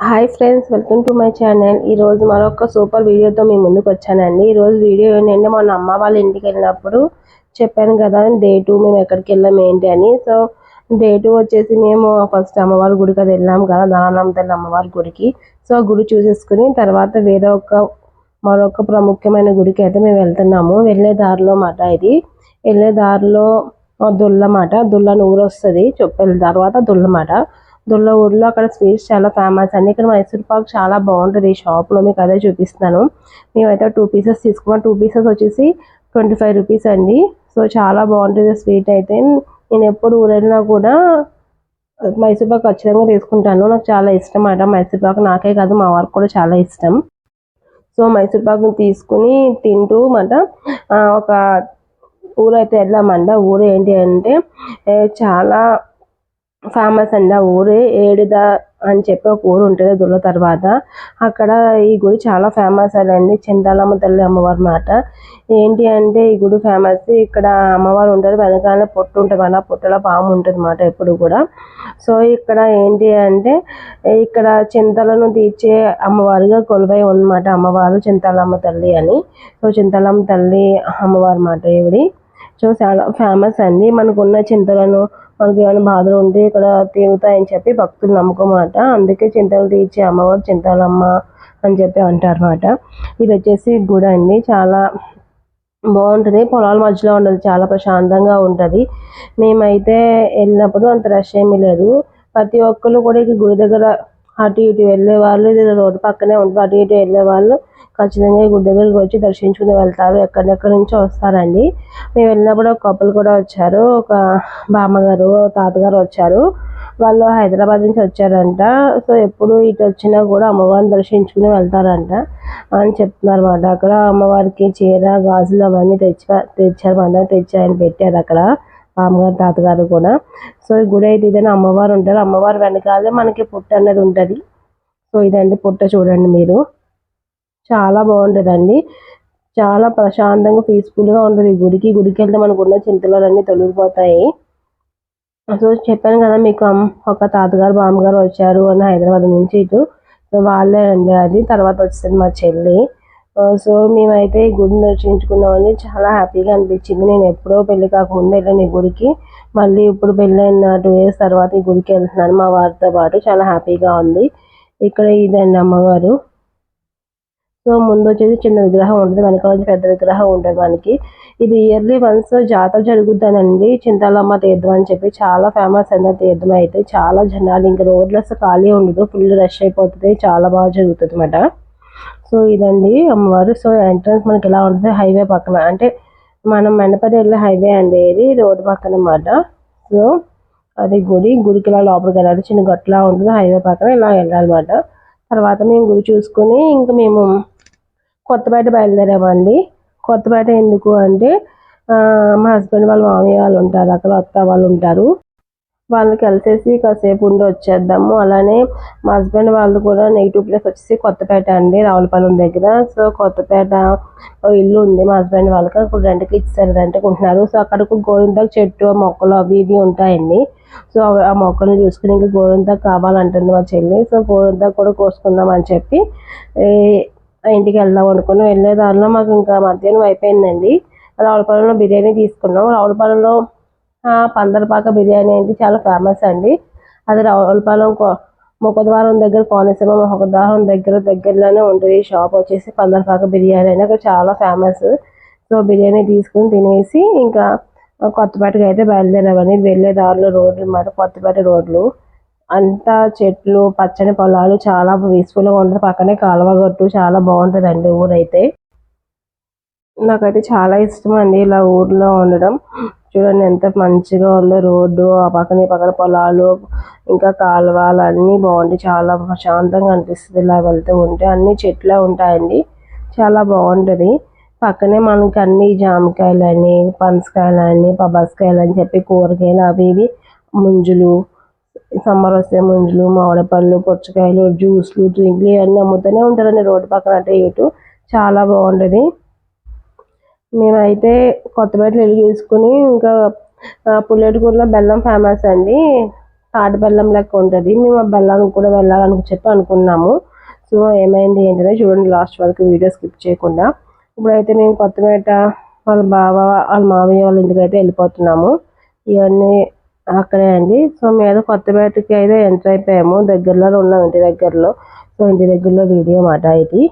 Hi friends welcome to my channel ఈ రోజు మరొక సూపర్ వీడియోతో మీ ముందుకు వచ్చానండి. ఈ రోజు వీడియో ఏంటంటే మొన్న అమ్మ వాళ్ళ ఇంటికి వెళ్ళినప్పుడు చెప్పాను కదా డే టూ మేము ఎక్కడికి వెళ్ళాం ఏంటి అని. సో డే టూ వచ్చేసి మేము ఫస్ట్ అమ్మవారి గుడికి అది వెళ్ళాం కదా దానానం తల్లి అమ్మవారి గుడికి. సో గుడి చూసేసుకుని తర్వాత వేరే ఒక మరొక ప్రముఖమైన గుడికి అయితే మేము వెళ్తున్నాము. వెళ్ళే దారిలో మాట ఇది. వెళ్ళే దారిలో దుల్లమాట దుల్ల నూరు ఊరు వస్తుంది చెప్పిన తర్వాత దుల్లమాట దొల్ల ఊర్లో అక్కడ స్వీట్స్ చాలా ఫేమస్. అండి ఇక్కడ మైసూర్ పాక్ చాలా బాగుంటుంది. ఈ షాప్లో మీకు అదే చూపిస్తున్నాను. మేమైతే టూ పీసెస్ తీసుకున్నాం. టూ పీసెస్ వచ్చేసి ట్వంటీ ఫైవ్ రూపీస్ అండి. సో చాలా బాగుంటుంది స్వీట్ అయితే. నేను ఎప్పుడు ఊరెళ్ళినా కూడా మైసూర్ పాక్ ఖచ్చితంగా తీసుకుంటాను. నాకు చాలా ఇష్టం అన్నమాట మైసూర్ పాక్. నాకే కాదు మా వారికి కూడా చాలా ఇష్టం. సో మైసూర్ పాక్ని తీసుకుని తింటూ మాట ఒక ఊరైతే వెళ్ళామంట. ఊరు ఏంటి అంటే చాలా ఫేమస్ అండి. ఆ ఊరు ఏడుద అని చెప్పి ఒక ఊరు ఉంటుంది దుల్ల తర్వాత. అక్కడ ఈ గుడి చాలా ఫేమస్ అండి. చింతాలమ్మ తల్లి అమ్మవారు మాట. ఏంటి అంటే ఈ గుడి ఫేమస్ ఇక్కడ అమ్మవారు ఉంటారు. వెనకాల పొట్టు ఉంటుంది. అలా పొట్టులో పాము ఉంటుంది మాట ఎప్పుడు కూడా. సో ఇక్కడ ఏంటి అంటే ఇక్కడ చింతలను తీర్చే అమ్మవారుగా కొలువై ఉందన్నమాట అమ్మవారు చింతాలమ్మ తల్లి అని. సో చింతాలమ్మ తల్లి అమ్మవారు మాట ఇవిడి సో చాలా ఫేమస్ అండి. మనకున్న చింతలను మనకి ఏమైనా బాధలు ఉంటే ఇక్కడ తీరుతాయని చెప్పి భక్తులు నమ్మకం మాట అందుకే చింతలు తీర్చే అమ్మవారు చింతాలమ్మ అని చెప్పి అంటారు అన్నమాట ఇది వచ్చేసి గుడి అండి. చాలా బాగుంటుంది. పొలాల మధ్యలో ఉండదు చాలా ప్రశాంతంగా ఉంటుంది. మేమైతే వెళ్ళినప్పుడు అంత రష్ ఏమీ లేదు. ప్రతి ఒక్కరు కూడా ఈ గుడి దగ్గర అటు ఇటు వెళ్ళే వాళ్ళు రోడ్డు పక్కనే ఉంటుంది అటు ఇటు వెళ్ళే వాళ్ళు ఖచ్చితంగా ఈ గుడి దగ్గరికి వచ్చి దర్శించుకుని వెళ్తారు. ఎక్కడెక్కడి నుంచో వస్తారండి. మేము వెళ్ళినప్పుడు ఒక కప్పులు కూడా వచ్చారు. ఒక బామ్మగారు తాతగారు వచ్చారు. వాళ్ళు హైదరాబాద్ నుంచి వచ్చారంట. సో ఎప్పుడు ఇటు వచ్చినా కూడా అమ్మవారిని దర్శించుకుని వెళ్తారంట అని చెప్తున్నారు అన్నమాట అక్కడ అమ్మవారికి చీర గాజులు అవన్నీ తెచ్చి తెచ్చారు. మన తెచ్చి ఆయన పెట్టారు అక్కడ. మామగారు తాతగారు కూడా. సో ఈ గుడి అయితే ఇదని అమ్మవారు ఉంటారు. అమ్మవారు వెనకాలే మనకి పుట్ట అనేది ఉంటుంది. సో ఇదండి పుట్ట చూడండి మీరు. చాలా బాగుంటుందండి. చాలా ప్రశాంతంగా పీస్ఫుల్గా ఉంటుంది ఈ గుడికి. గుడికి వెళ్తే మనకు ఉన్న చింతలన్నీ తొలగిపోతాయి. సో చెప్పాను కదా మీకు ఒక తాతగారు బామ్మగారు వచ్చారు అని హైదరాబాద్ నుంచి ఇటు. సో వాళ్ళే అండి అది తర్వాత వచ్చింది మా చెల్లి. Uh, సో మేమైతే ఈ గుడిని దర్శించుకున్నామని చాలా హ్యాపీగా అనిపించింది. నేను ఎప్పుడో పెళ్ళి కాకముందు వెళ్ళాను ఈ గుడికి. మళ్ళీ ఇప్పుడు పెళ్ళైన టూ ఇయర్స్ తర్వాత ఈ గుడికి వెళ్తున్నాను. మా వారితో పాటు చాలా హ్యాపీగా ఉంది. ఇక్కడ ఇదండి అమ్మవారు. సో ముందు వచ్చేసి చిన్న విగ్రహం ఉంటుంది. వెనకాల వచ్చి పెద్ద విగ్రహం ఉంటుంది మనకి. ఇది ఇయర్లీ వన్స్ జాతర జరుగుతానండి చింతాలమ్మ తీర్థం అని చెప్పి చాలా ఫేమస్ అయిన తీర్థం అయితే. చాలా జనాలు ఇంకా రోడ్లు అసలు ఖాళీ ఉండదు. ఫుల్ రష్ అయిపోతుంది. చాలా బాగా జరుగుతుంది అన్నమాట సో ఇదండి అమ్మవారు. సో ఎంట్రన్స్ మనకి ఎలా ఉంటుంది హైవే పక్కన. అంటే మనం మెండపల్లి వెళ్ళే హైవే అండి ఇది. రోడ్డు పక్కన అన్నమాట సో అది గుడి. గుడికి ఇలా లోపలికి వెళ్ళాలి. చిన్న గట్లా ఉంటుంది హైవే పక్కన ఇలా వెళ్ళాలన్నమాట. తర్వాత మేము గుడి చూసుకుని ఇంకా మేము కొత్తపేట బయలుదేరామండి. కొత్తపేట ఎందుకు అంటే మా హస్బెండ్ వాళ్ళ మామయ్య వాళ్ళు ఉంటారు. అక్కడ అత్త వాళ్ళు ఉంటారు. వాళ్ళు కలిసేసి కాసేపు ఉండి వచ్చేద్దాము. అలానే మా హస్బెండ్ వాళ్ళు కూడా నెగిటివ్ ప్లేస్ వచ్చేసి కొత్తపేట అండి రావులపాలెం దగ్గర. సో కొత్తపేట ఇల్లు ఉంది మా హస్బెండ్ వాళ్ళకి. ఇప్పుడు రెంట్కి ఇచ్చారు రెంట్కి ఉంటున్నారు. సో అక్కడికి గోరింతాకు చెట్టు మొక్కలు అవి ఇవి ఉంటాయండి. సో ఆ మొక్కలు చూసుకుని ఇంకా గోరింతాకు కావాలంటుంది మా చెల్లి. సో గోరింతాకు కూడా కోసుకుందాం అని చెప్పి ఇంటికి వెళ్దాం అనుకుని వెళ్ళే దారిలో మాకు ఇంకా మధ్యాహ్నం అయిపోయిందండి. రావులపాలెంలో బిర్యానీ తీసుకున్నాం. రావులపాలెంలో పందరపాక బిర్యానీ అంటే చాలా ఫేమస్ అండి. అది రావులపాలెం కో- ముఖద్వారం దగ్గర కోనసీమ ముఖద్వారం దగ్గర దగ్గరలోనే ఉంటుంది. ఈ షాప్ వచ్చేసి పందరపాక బిర్యానీ అని అక్కడ చాలా ఫేమస్. సో బిర్యానీ తీసుకుని తినేసి ఇంకా కొత్తపేటకి అయితే బయలుదేరామని వెళ్ళే దారిలో రోడ్లు అన్నమాట. కొత్తపేట రోడ్లు. అంతా చెట్లు పచ్చని పొలాలు. చాలా పీస్ఫుల్గా ఉంటుంది. పక్కనే కాలువ గట్టు. చాలా బాగుంటుందండి ఊరైతే. నాకైతే చాలా ఇష్టం అండి ఇలా ఊర్లో ఉండడం. చూడండి ఎంత మంచిగా ఉందో రోడ్డు ఆ పక్కన ఈ పక్కన పొలాలు ఇంకా కాలువలు అన్నీ బాగుంటాయి. చాలా ప్రశాంతంగా అనిపిస్తుంది ఇలా వెళ్తూ ఉంటే. అన్ని చెట్లే ఉంటాయండి. చాలా బాగుంటుంది. పక్కనే మనకి అన్ని జామకాయలని పనసకాయలని పబాసకాయలు అని చెప్పి కూరగాయలు అవి ఇవి ముంజులు సమ్మర్ వస్తే ముంజులు మామిడి పళ్ళు పుచ్చకాయలు జ్యూస్లు డ్రింక్లు ఇవన్నీ అమ్ముతూనే ఉంటారండి రోడ్డు పక్కన అటు ఇటు. చాలా బాగుంటుంది. మేమైతే కొత్తపేటలో వెళ్ళి చూసుకుని ఇంకా పుల్లెటూరులో బెల్లం ఫేమస్ అండి. తాటి బెల్లం లెక్క ఉంటుంది. మేము ఆ బెల్లానికి కూడా వెళ్ళాలని చెప్పి అనుకున్నాము. సో ఏమైంది ఏంటనే చూడండి. లాస్ట్ వరకు వీడియో స్కిప్ చేయకుండా. ఇప్పుడైతే మేము కొత్తపేట వాళ్ళ బావ వాళ్ళ మామయ్య వాళ్ళ ఇంటికి అయితే వెళ్ళిపోతున్నాము. ఇవన్నీ అక్కడే అండి. సో మేము కొత్తపేటకి అయితే ఎంటర్ అయిపోయాము. దగ్గరలో ఉన్నాం ఇంటి దగ్గరలో. సో ఇంటి దగ్గరలో వీడియో మాట ఇది.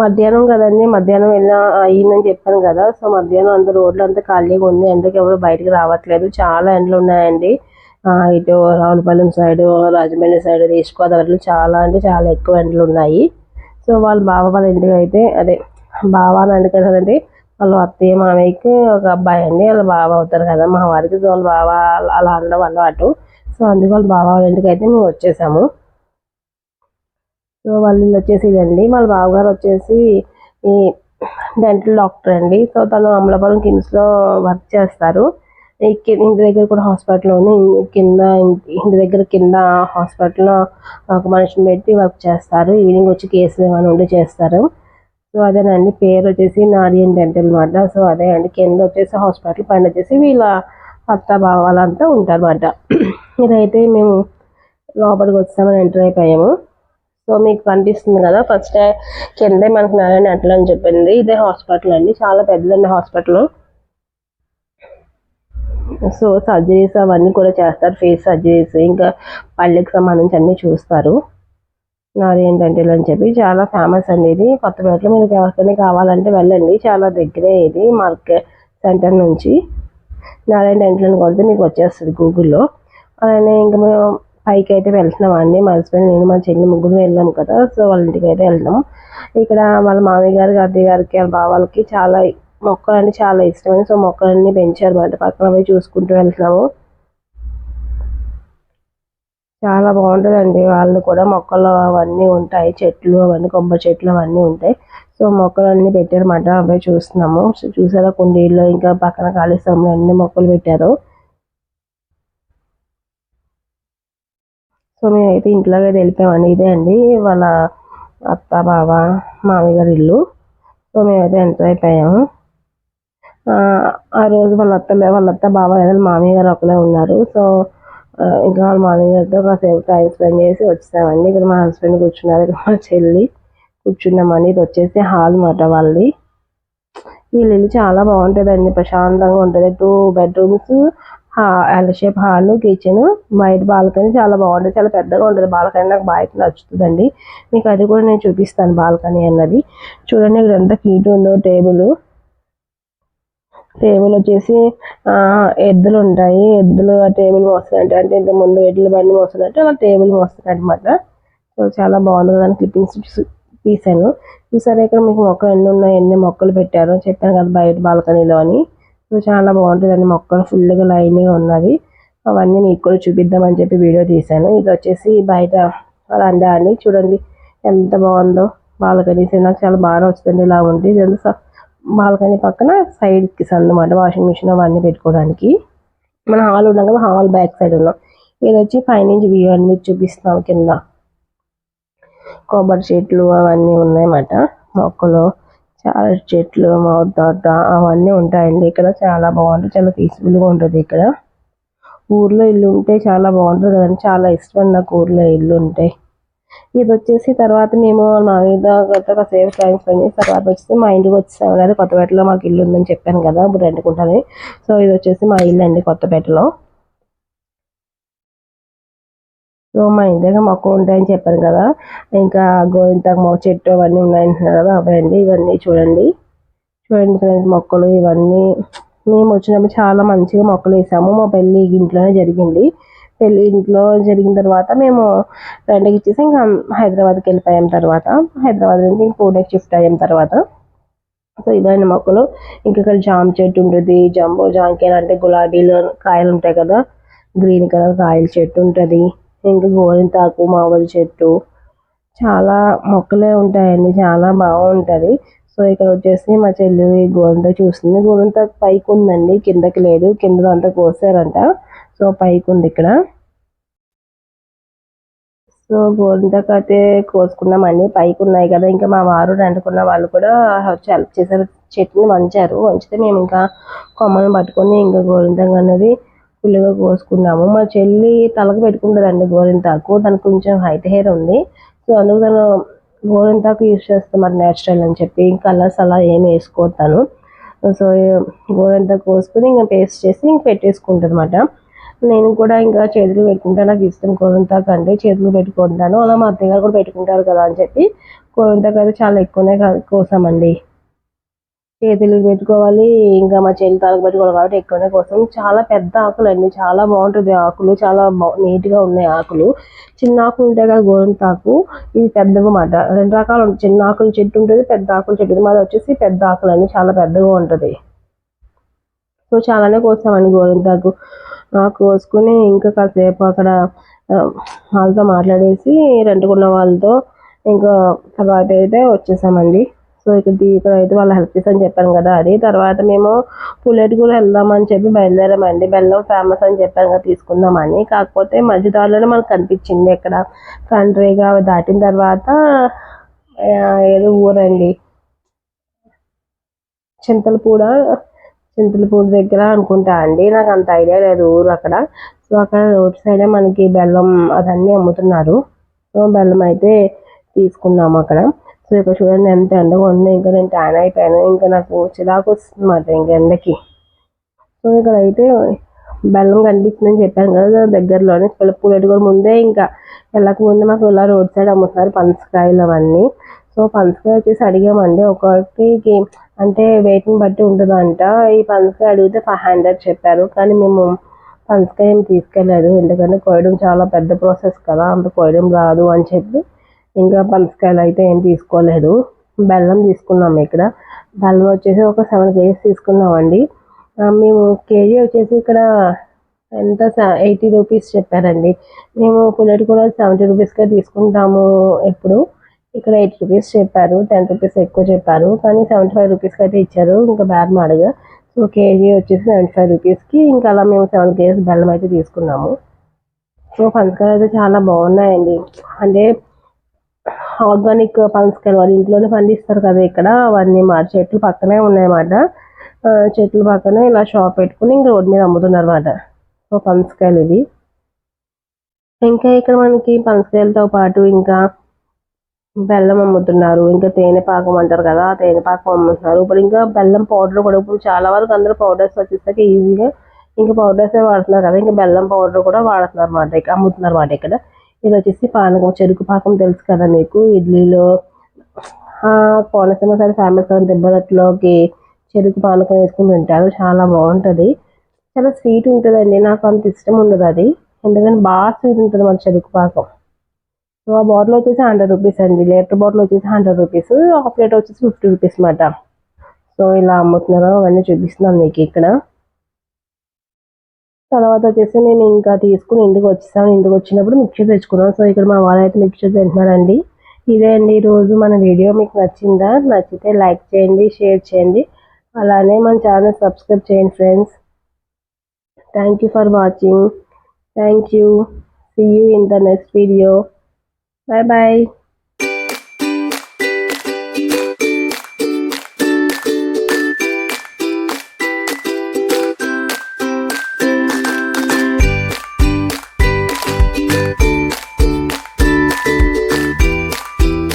మధ్యాహ్నం కదండి మధ్యాహ్నం వెళ్ళిన అయ్యిందని చెప్పాను కదా. సో మధ్యాహ్నం అంత రోడ్లు అంతా ఖాళీగా ఉంది. ఎండకి ఎవరు బయటకు రావట్లేదు. చాలా ఎండలు ఉన్నాయండి. ఇటు Ravulapalem side Rajahmundry side east గోదావరిలో చాలా అంటే చాలా ఎక్కువ ఎండలు ఉన్నాయి. సో వాళ్ళ బావ వాళ్ళ ఇంటికి అయితే అదే బావ అని కదండి వాళ్ళ అత్తయ్య మామయ్యకి ఒక అబ్బాయి అండి. వాళ్ళ బావ అవుతారు కదా. మా వారికి వాళ్ళ బావ అలా అనడం అలవాటు. సో అందుకు వాళ్ళ బావ వాళ్ళ ఇంటికి అయితే మేము వచ్చేసాము. సో వాళ్ళు వచ్చేసి ఇదండి. వాళ్ళ బావగారు వచ్చేసి ఈ డెంటల్ డాక్టర్ అండి. సో తను అమలాపురం కిమ్స్లో వర్క్ చేస్తారు. ఇంటి దగ్గర కూడా హాస్పిటల్ ఉంది. కింద ఇంటి దగ్గర కింద హాస్పిటల్లో ఒక మనిషిని పెట్టి వర్క్ చేస్తారు. ఈవినింగ్ వచ్చి కేసులు ఏమైనా ఉండి చేస్తారు. సో అదేనండి. పేరు వచ్చేసి నారియన్ డెంటల్ అనమాట సో అదే అండి. కింద వచ్చేసి హాస్పిటల్ పైన వచ్చేసి వీళ్ళ అత్త బావ వాళ్ళంతా ఉంటారు అనమాట ఇదైతే మేము లోపలికి వచ్చామని ఎంటర్ అయిపోయాము. సో మీకు కనిపిస్తుంది కదా ఫస్ట్ కిందే మనకు నారాయణ డెంటల్ అని చెప్పింది. ఇదే హాస్పిటల్ అండి. చాలా పెద్దదండి హాస్పిటల్ సో సర్జరీస్ అవన్నీ కూడా చేస్తారు. ఫేస్ సర్జరీస్ ఇంకా పళ్ళకి సంబంధించి అన్నీ చూస్తారు. నారాయణ డెంటల్ అని చెప్పి చాలా ఫేమస్ అండి ఇది. కొత్తపేటలో మీరు ఎవరికైనా కావాలంటే వెళ్ళండి. చాలా దగ్గరే ఇది మార్కెట్ సెంటర్ నుంచి. నారాయణ డెంటల్ అని కొడితే మీకు వచ్చేస్తుంది గూగుల్లో అలానే ఇంకా మేము పైకి అయితే వెళ్తున్నాం అండి మా హస్బెండ్ నేను మా చెల్లి ముగ్గురు వెళ్ళాం కదా. సో వాళ్ళ ఇంటికి అయితే వెళ్తాం ఇక్కడ వాళ్ళ మామయ్య గారికి అత్తయ్య గారికి వాళ్ళ బావాలకి చాలా మొక్కలు అంటే చాలా ఇష్టం సో మొక్కలన్నీ పెంచారు మాట పక్కన పోయి చూసుకుంటూ వెళ్తున్నాము. చాలా బాగుంటుందండి. వాళ్ళు కూడా మొక్కలు అవన్నీ ఉంటాయి. చెట్లు అవన్నీ కొబ్బరి చెట్లు అవన్నీ ఉంటాయి. సో మొక్కలు అన్నీ పెట్టారన్నమాట. అవి చూస్తున్నాము. చూసారా కుండీల్లో? ఇంకా పక్కన ఖాళీ స్థలంలో అన్ని మొక్కలు పెట్టారు. సో మేమైతే ఇంట్లోకి వెళ్ళిపోయామండి ఇదే అండి వాళ్ళ అత్త బావ మామయ్య గారి ఇల్లు. సో మేమైతే ఎంటర్ అయిపోయాము. ఆ రోజు వాళ్ళ అత్త వాళ్ళ అత్త బావ మామయ్య గారు ఒకలే ఉన్నారు. సో ఇంకా వాళ్ళ మామయ్య గారితో కాసేపు టైం స్పెండ్ చేసి వచ్చామండి. ఇక్కడ మా హస్బెండ్ కూర్చున్నారు ఇక్కడ మా చెల్లి కూర్చున్నామండి. ఇది వచ్చేసి హాల్ మాట వాళ్ళది. వీళ్ళు ఇల్లు చాలా బాగుంటుందండి ప్రశాంతంగా ఉంటుంది. Two bedrooms L shape hall kitchen white balcony చాలా బాగుంటుంది. చాలా పెద్దగా ఉంటుంది. బాల్కనీ నాకు బాగా నచ్చుతుందండి. మీకు అది కూడా నేను చూపిస్తాను బాల్కనీ అన్నది. చూడండి ఇక్కడ ఎంత హీట్ ఉందో టేబుల్. టేబుల్ వచ్చేసి ఎద్దులు ఉంటాయి. ఎద్దులు ఆ టేబుల్ మోస్తున్నట్టు అంటే ఇంత ముందు ఎడ్ల బండి మోస్తున్నట్టు అలా టేబుల్ మోస్తున్నట్టు అనమాట సో చాలా బాగుంది దాని క్లిప్పింగ్స్ తీసాను చూసారా ఇక్కడ మీకు మొక్కలు ఎన్ని ఉన్నాయి ఎన్ని మొక్కలు పెట్టారో చెప్పాను కదా బయట బాల్కనీలో అని. సో చాలా బాగుంటుంది మొక్కలు ఫుల్గా లైన్గా ఉన్నది అవన్నీ మీకు కూడా చూపిద్దామని చెప్పి వీడియో తీశాను. ఇది వచ్చేసి బయట రండా అండి చూడండి ఎంత బాగుందో. బాల్కనీస్ నాకు చాలా బాగా వచ్చిందండి ఇలా ఉంది. తెలుసా బాల్కనీ పక్కన సైడ్కి అన్నమాట వాషింగ్ మిషన్ అవన్నీ పెట్టుకోవడానికి. మన హాల్ ఉన్నాం కదా హాల్ బ్యాక్ సైడ్ ఉన్నాం. ఇది వచ్చి పైనుంచి వ్యూ అని మీకు చూపిస్తున్నాం కింద. కొబ్బరి చెట్లు అవన్నీ ఉన్నాయన్నమాట. మొక్కలు. చాలా చెట్లు తోట అవన్నీ ఉంటాయండి. ఇక్కడ చాలా బాగుంటుంది. చాలా పీస్ఫుల్గా ఉంటుంది ఇక్కడ. ఊర్లో ఇల్లు ఉంటే చాలా బాగుంటుంది కదండి. చాలా ఇష్టం నాకు ఊర్లో ఇల్లు ఉంటే. ఇది వచ్చేసి తర్వాత మేము నా మీద గట్రా సేవ్ టైం స్పెండ్ చేసి తర్వాత వచ్చేసి మా ఇంటికి వచ్చేసాము కదా. కొత్తపేటలో మాకు ఇల్లు ఉందని చెప్పాను కదా. ఇప్పుడు రెండుకుంటుంది సో ఇది వచ్చేసి మా ఇల్లు అండి కొత్తపేటలో సో మా ఇంటి దగ్గర మొక్కలు ఉంటాయని చెప్పాను కదా. ఇంకా గోవింతకు మొక్క చెట్టు అవన్నీ ఉన్నాయంటున్నారు కదా అవండి ఇవన్నీ చూడండి. చూడండి ఫ్రెండ్స్ మొక్కలు ఇవన్నీ. మేము వచ్చినప్పుడు చాలా మంచిగా మొక్కలు వేసాము. మా పెళ్ళి ఇంట్లోనే జరిగింది. పెళ్ళి ఇంట్లో జరిగిన తర్వాత మేము ఫ్రెండ్కి ఇచ్చేసి ఇంకా హైదరాబాద్కి వెళ్ళిపోయాం తర్వాత. హైదరాబాద్ నుంచి ఇంక పూణేకి షిఫ్ట్ అయ్యాం తర్వాత. సో ఇవన్నీ మొక్కలు. ఇంకా ఇక్కడ జామ చెట్టు ఉంటుంది జంబో జాంకాయలు అంటే గులాబీలు కాయలు ఉంటాయి కదా. గ్రీన్ కలర్ కాయల చెట్టు ఉంటుంది. ఇంకా గోరింతాకు మామిడి చెట్టు. చాలా మొక్కలే ఉంటాయండి చాలా బాగుంటుంది. సో ఇక్కడ వచ్చేసి మా చెల్లి గోరింత చూస్తుంది. గోరింత పైకి ఉందండి కిందకి లేదు కింద అంతా కోసారంట. సో పైకి ఉంది ఇక్కడ. సో గోరింతకు అయితే కోసుకున్నామండి పైకి ఉన్నాయి కదా. ఇంకా మా వారు రెండుకున్న వాళ్ళు కూడా వచ్చి హెల్ప్ చేశారు చెట్టుని వంచారు. వంచితే మేము ఇంకా కొమ్మను పట్టుకొని ఇంకా గోరింతగా అనేది ఫుల్గా కోసుకున్నాము. మా చెల్లి తలకు పెట్టుకుంటుందండి గోరింతాకు. తనకు కొంచెం హైట్ హెయిర్ ఉంది. సో అందుకు తను గోరింతాకు యూజ్ చేస్తాం మరి నేచురల్ అని చెప్పి. కలర్స్ అలా ఏమి వేసుకోతాను సో గోరింతాకు కోసుకుని ఇంకా పేస్ట్ చేసి ఇంక పెట్టేసుకుంటుంది నేను కూడా ఇంకా చేతులు పెట్టుకుంటాను నాకు ఇష్టం గోరింతాకు అంటే చేతులు పెట్టుకుంటాను. అలా మా అత్తయ్య గారు కూడా పెట్టుకుంటారు కదా అని చెప్పి. గోరింతాకు అయితే చాలా ఎక్కువనే కోసామండి. చేతులకు పెట్టుకోవాలి ఇంకా మా చెల్లి తాలకు పెట్టుకోవాలి కాబట్టి ఎక్కువనే కోసం చాలా పెద్ద ఆకులు అండి చాలా బాగుంటుంది ఆకులు చాలా నీట్గా ఉన్నాయి ఆకులు. చిన్న ఆకులు ఉంటాయి కదా గోరింతాకు ఇది పెద్దగా మాట రెండు రకాలు చిన్న ఆకులు చెట్టు ఉంటుంది పెద్ద ఆకులు చెట్టు మాది వచ్చేసి పెద్ద ఆకులు అండి చాలా పెద్దగా ఉంటుంది. సో చాలానే కోసామండి గోరింతాకు కోసుకుని ఇంకా కాసేపు అక్కడ వాళ్ళతో మాట్లాడేసి రెండుకున్న వాళ్ళతో ఇంకా తర్వాత అయితే వచ్చేసామండి. సో ఇక్కడ ఇక్కడ అయితే వాళ్ళు హెల్ప్ చేసని చెప్పాను కదా అది. తర్వాత మేము పుల్లెట్ కూడా వెళ్దామని చెప్పి బయలుదేరామండి. బెల్లం ఫేమస్ అని చెప్పాను కదా తీసుకుందామని. కాకపోతే మధ్యదారులోనే మనకు కనిపించింది ఇక్కడ కంట్రీగా దాటిన తర్వాత ఏదో ఊరండి. చింతలపూడ చింతలపూడి దగ్గర అనుకుంటా అండి. నాకు అంత ఐడియా లేదు ఊరు అక్కడ. సో అక్కడ రోడ్ సైడ్ మనకి బెల్లం అదన్నీ అమ్ముతున్నారు. సో బెల్లం అయితే తీసుకున్నాము అక్కడ. సో ఇక్కడ చూడండి ఎంత ఎండగా ఉంది ఇంకా నేను ట్యాన్ అయిపోయాను. ఇంకా నాకు చిరాకు వస్తుంది అన్నమాట ఇంకా ఎండకి. సో ఇక్కడ అయితే బెల్లం కనిపిస్తుందని చెప్పాను కదా దగ్గరలోనే పుల్లెడు కూడా. ముందే ఇంకా వెళ్ళకముందే మాకు ఇలా రోడ్ సైడ్ అమ్ముతున్నారు పనసకాయలు అవన్నీ. సో పనసకాయ వచ్చేసి అడిగామండి ఒకటికి అంటే వెయిట్ని బట్టి ఉంటుందంట. ఈ పనసకాయ అడిగితే ఫైవ్ హండ్రెడ్ చెప్పారు కానీ మేము పనసకాయ ఏం తీసుకెళ్ళలేదు. ఎందుకంటే కోయడం చాలా పెద్ద ప్రాసెస్ కదా అంత కోయడం రాదు అని చెప్పి ఇంకా పనసకాయలు అయితే ఏం తీసుకోలేదు. బెల్లం తీసుకున్నాము ఇక్కడ. బెల్లం వచ్చేసి ఒక సెవెన్ కేజీస్ తీసుకున్నామండి. మేము కేజీ వచ్చేసి ఇక్కడ ఎంత ఎయిటీ రూపీస్ చెప్పారండి. మేము పుల్లెట్ కూడా సెవెంటీ రూపీస్కే తీసుకుంటాము ఎప్పుడు. ఇక్కడ ఎయిటీ రూపీస్ చెప్పారు టెన్ రూపీస్ ఎక్కువ చెప్పారు. కానీ సెవెంటీ ఫైవ్ రూపీస్కి అయితే ఇచ్చారు. ఇంకా బ్యాడ్ మాడగా. సో కేజీ వచ్చేసి సెవెంటీ ఫైవ్ రూపీస్కి ఇంకా అలా మేము సెవెన్ కేజీస్ బెల్లం అయితే తీసుకున్నాము. సో పంచకాయలు అయితే చాలా బాగున్నాయండి. అంటే ఆర్గానిక్ పనసకాయలు వాళ్ళు ఇంట్లోనే పండిస్తారు కదా ఇక్కడ. అవన్నీ మా చెట్లు పక్కనే ఉన్నాయన్నమాట. చెట్లు పక్కనే ఇలా షాప్ పెట్టుకుని ఇంక రోడ్ మీద అమ్ముతున్నారు అన్నమాట సో పనసకాయలు ఇది ఇంకా ఇక్కడ మనకి పనసకాయలతో పాటు ఇంకా బెల్లం అమ్ముతున్నారు. ఇంకా తేనె పాకం అంటారు కదా తేనె పాకం అమ్ముతున్నారు. ఇప్పుడు ఇంకా బెల్లం పౌడర్ కూడా ఇప్పుడు చాలా వరకు అందరూ పౌడర్స్ వచ్చేసరికి ఈజీగా ఇంకా పౌడర్సే వాడుతున్నారు కదా. ఇంకా బెల్లం పౌడర్ కూడా వాడుతున్నారు అన్నమాట అమ్ముతున్నారు అన్నమాట ఇక్కడ. ఇది వచ్చేసి పానకం చెరుకు పాకం తెలుసు కదా మీకు. ఇడ్లీలో కోనసీమ సరే ఫేమస్ దెబ్బలట్లోకి చెరుకు పానకం వేసుకుని తింటారు. చాలా బాగుంటుంది. చాలా స్వీట్ ఉంటుందండి. నాకు అంత ఇష్టం ఉండదు అది. ఎందుకంటే బాగా స్వీట్ ఉంటుంది మన చెరుకు పాకం. సో ఆ బాటిల్ వచ్చేసి హండ్రెడ్ రూపీస్ అండి. లీటర్ బాటిల్ వచ్చేసి హండ్రెడ్ రూపీస్ ఒక ప్లేట్ వచ్చేసి ఫిఫ్టీ రూపీస్ అన్నమాట సో ఇలా అమ్ముతున్నారు అవన్నీ చూపిస్తున్నాను మీకు ఇక్కడ. తర్వాత వచ్చేసి నేను ఇంకా తీసుకుని ఇంటికి వచ్చేసాను. ఇంటికి వచ్చినప్పుడు మిక్చర్ తెచ్చుకున్నాను. సో ఇక్కడ మా వాళ్ళు అయితే మిక్చర్ తింటున్నారండి. ఇదే అండి ఈరోజు మన వీడియో. మీకు నచ్చిందా? నచ్చితే లైక్ చేయండి షేర్ చేయండి. అలానే మన ఛానల్ సబ్స్క్రైబ్ చేయండి friends. Thank you for watching thank you see you in the next video bye bye